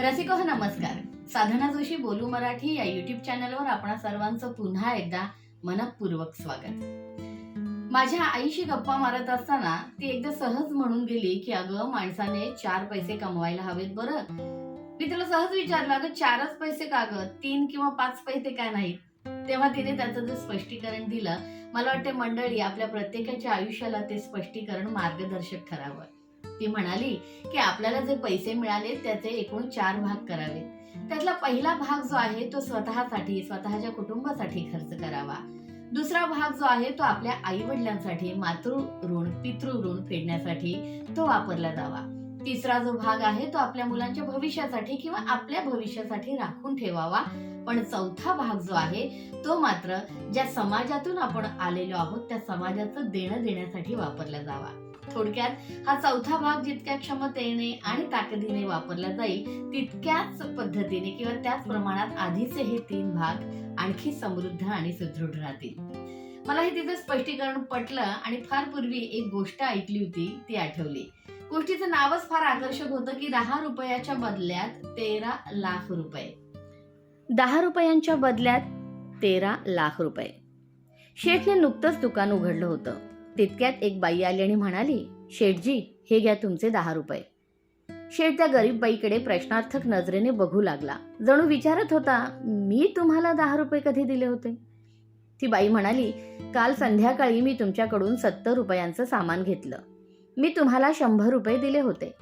रसिको नमस्कार. साधना जोशी बोलू मराठी या युट्यूब चॅनलवर आपण सर्वांचं पुन्हा एकदा मनपूर्वक स्वागत. माझ्या आईशी गप्पा मारत असताना ती एकदा सहज म्हणून गेली की अगं माणसाने चार पैसे कमवायला हवेत बरं. मी तिला सहज विचारलं अगं चारच पैसे का ग? तीन किंवा पाच पैसे का नाहीत? तेव्हा तिने त्याचं जे स्पष्टीकरण दिलं मला वाटते मंडळी आपल्या प्रत्येकाच्या आयुष्याला ते स्पष्टीकरण मार्गदर्शक ठरावं. ती म्हणाली की आपल्याला जे पैसे मिळाले त्याचे एकूण चार भाग करावे. त्यातला पहिला भाग जो आहे तो स्वतःसाठी स्वतःच्या कुटुंबासाठी खर्च करावा. दुसरा भाग जो आहे तो आपल्या आई वडिलांसाठी मातृ ऋण पितृ ऋण फेडण्यासाठी तो वापरला जावा. तिसरा जो भाग आहे तो आपल्या मुलांच्या भविष्यासाठी किंवा आपल्या भविष्यासाठी राखून ठेवावा. पण चौथा भाग जो आहे तो मात्र ज्या समाजातून आपण आलेलो आहोत त्या समाजाचं देणं देण्यासाठी वापरला जावा. थोडक्यात हा चौथा भाग जितक्या क्षमतेने आणि ताकदीने वापरला जाईल तितक्याच पद्धतीने किंवा त्याच प्रमाणात आधीचे हे तीन भाग आणखी समृद्ध आणि सुदृढ राहतील. मला हे तिचं स्पष्टीकरण पटलं आणि फार पूर्वी एक गोष्ट ऐकली होती ती आठवली. गोष्टीचं नावच फार आकर्षक होतं की दहा रुपयाच्या बदल्यात तेरा लाख रुपये. दहा रुपयांच्या बदल्यात तेरा लाख रुपये. शेठने नुकतंच दुकान उघडलं होतं. तितक्यात एक बाई आली आणि म्हणाली शेठजी हे घ्या तुमचे दहा रुपये. शेठ त्या गरीब बाईकडे प्रश्नार्थक नजरेने बघू लागला. जणू विचारत होता मी तुम्हाला दहा रुपये कधी दिले होते? ती बाई म्हणाली काल संध्याकाळी मी तुमच्याकडून सत्तर रुपयांचं सामान घेतलं. मी तुम्हाला शंभर रुपये दिले होते.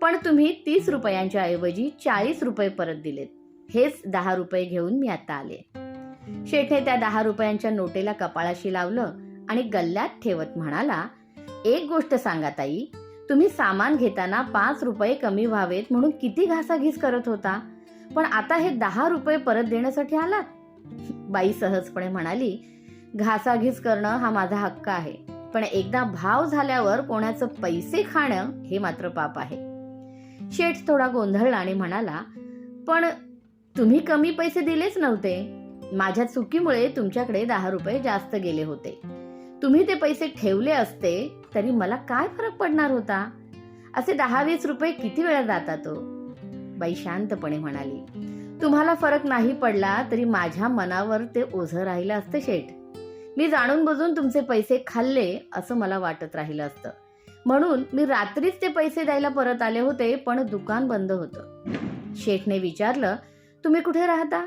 पण तुम्ही तीस रुपयांच्या ऐवजी चाळीस रुपये परत दिलेत. हेच दहा रुपये घेऊन मी आता आले. शेठे त्या दहा रुपयांच्या नोटेला कपाळाशी लावलं आणि गल्ल्यात ठेवत म्हणाला एक गोष्ट सांगा ताई तुम्ही सामान घेताना पाच रुपये कमी व्हावेत म्हणून किती घासाघीस करत होता? पण आता हे दहा रुपये परत देण्यासाठी आलात. बाई सहजपणे म्हणाली घासाघीस करणं हा माझा हक्क आहे पण एकदा भाव झाल्यावर कोणाचं पैसे खाणं हे मात्र पाप आहे. शेठ थोडा गोंधळला आणि म्हणाला पण तुम्ही कमी पैसे दिलेच नव्हते. माझ्या चुकीमुळे तुमच्याकडे दहा रुपये जास्त गेले होते. तुम्ही ते पैसे ठेवले असते तरी मला काय फरक पडणार होता? असे दहा वीस रुपये किती वेळा जातात तो? बाई शांतपणे म्हणाली तुम्हाला फरक नाही पडला तरी माझ्या मनावर ते ओझं राहिलं असतं शेठ. मी जाणून बुजून तुमचे पैसे खाल्ले असं मला वाटत राहिलं असतं. म्हणून मी रात्रीच ते पैसे द्यायला परत आले होते पण दुकान बंद होतं. शेठने विचारलं तुम्ही कुठे राहता?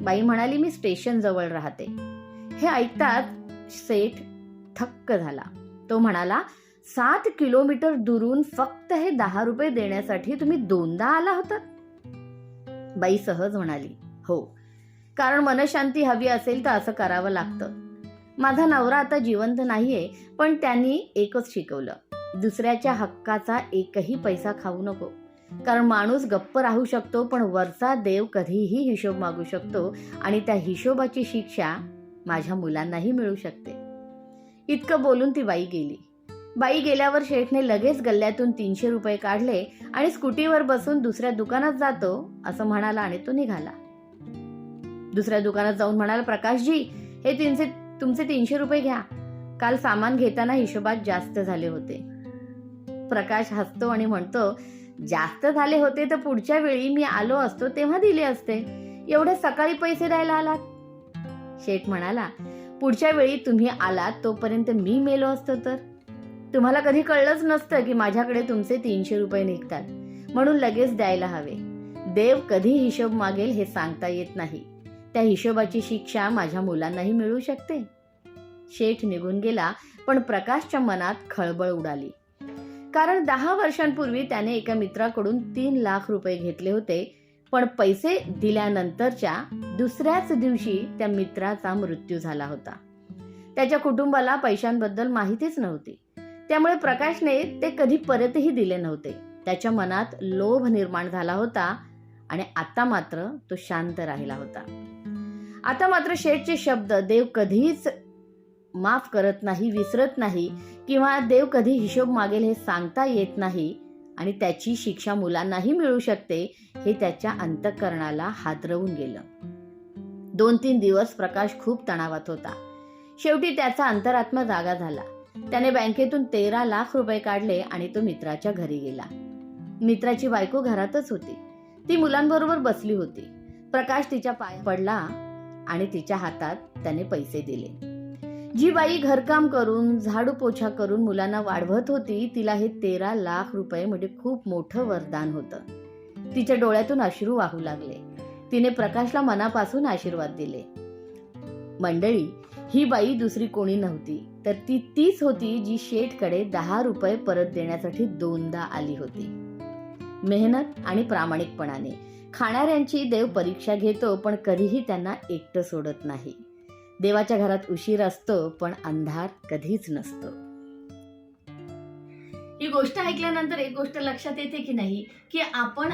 बाई म्हणाली मी स्टेशन जवळ राहते. हे ऐकताच सेठ थक्क झाला. तो म्हणाला सात किलोमीटर दुरून फक्त हे दहा रुपये देण्यासाठी तुम्ही दोनदा आला होता. बाई सहज म्हणाली हो. कारण मनशांती हवी असेल तर असं करावं लागतं. माझा नवरा आता जिवंत नाहीये पण त्यांनी एकच शिकवलं. दुसऱ्याच्या हक्काचा एकही पैसा खाऊ नको. कारण माणूस गप्प राहू शकतो पण वरचा देव कधीही हिशोब मागू शकतो आणि त्या हिशोबाची शिक्षा माझ्या मुलांनाही मिळू शकते. इतकं बोलून ती बाई गेली. बाई गेल्यावर शेठने लगेच गल्ल्यातून तीनशे रुपये काढले आणि स्कूटीवर बसून दुसऱ्या दुकानात जातो असं म्हणाला आणि तो निघाला. दुसऱ्या दुकानात जाऊन म्हणाला प्रकाशजी हे तीनशे तुमचे तीनशे रुपये घ्या. काल सामान घेताना हिशोबात जास्त झाले होते. प्रकाश हसतो आणि म्हणतो जास्त झाले होते तर पुढच्या वेळी मी आलो असतो तेव्हा दिले असते. एवढे सकाळी पैसे द्यायला आलात. शेठ म्हणाला पुढच्या वेळी तुम्ही आलात तोपर्यंत मी मेलो असतो तर? तुम्हाला कधी कळलंच नसतं की माझ्याकडे तुमचे तीनशे रुपये निघतात. म्हणून लगेच द्यायला हवे. देव कधी हिशोब मागेल हे सांगता येत नाही. त्या हिशोबाची शिक्षा माझ्या मुलांनाही मिळू शकते. शेठ निघून गेला पण प्रकाशच्या मनात खळबळ उडाली. कारण दहा वर्षांपूर्वी त्याने एका मित्राकडून तीन लाख रुपये घेतले होते पण पैसे दिल्यानंतरच्या दुसऱ्याच दिवशी त्या मित्राचा मृत्यू झाला होता. त्याच्या कुटुंबाला पैशांबद्दल माहितीच नव्हती. त्यामुळे प्रकाशने ते कधी परतही दिले नव्हते. त्याच्या मनात लोभ निर्माण झाला होता आणि आता मात्र तो शांत राहिला होता. आता मात्र शेठचे शब्द देव कधीच माफ करत नाही विसरत नाही किंवा देव कधी हिशोब मागेल हे सांगता येत नाही आणि त्याची शिक्षा मुलांनाही मिळू शकते हे त्याच्या अंतकरणाला हादरवून गेलं. दोन तीन दिवस प्रकाश खूप तणावात होता. शेवटी त्याचा अंतरात्मा जागा झाला. त्याने बँकेतून तेरा लाख रुपये काढले आणि तो मित्राच्या घरी गेला. मित्राची बायको घरातच होती. ती मुलांबरोबर बसली होती. प्रकाश तिच्या पाय पडला आणि तिच्या हातात त्याने पैसे दिले. जी बाई घरकाम करून झाडू पोछा करून मुलांना वाढवत होती तिला हे तेरा लाख रुपये म्हणजे खूप मोठं वरदान होतं. तिच्या डोळ्यातून अश्रू वाहू लागले. तिने प्रकाशला मनापासून आशीर्वाद दिले. मंडळी ही बाई दुसरी कोणी नव्हती तर ती तीच होती जी शेठकडे दहा रुपये परत देण्यासाठी दोनदा आली होती. मेहनत आणि प्रामाणिकपणाने. खाणाऱ्यांची देव परीक्षा घेतो पण कधीही त्यांना एकटं सोडत नाही. देवाच्या घरात उशीर असतो पण अंधार कधीच नसतो. ही गोष्ट ऐकल्यानंतर एक गोष्ट लक्षात येते की नाही की आपण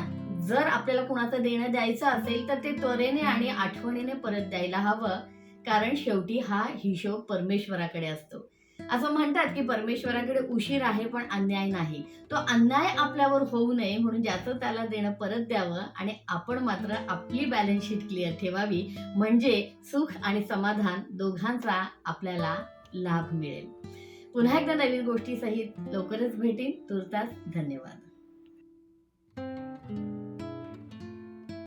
जर आपल्याला कुणाचं देणं द्यायचं असेल तर ते त्वरेने आणि आठवणीने परत द्यायला हवं. कारण शेवटी हा हिशोब परमेश्वराकडे असतो. असं म्हणतात की परमेश्वराकडे उशीर आहे पण अन्याय नाही. तो अन्याय आपल्यावर होऊ नये म्हणून ज्याचं त्याला देणं परत द्यावं आणि आपण मात्र आपली बॅलन्स शीट क्लिअर ठेवावी. म्हणजे सुख आणि समाधान दोघांचा आपल्याला लाभ मिळेल. पुन्हा एकदा नवीन गोष्टीसहित लवकरच भेटेन. तुर्तास धन्यवाद.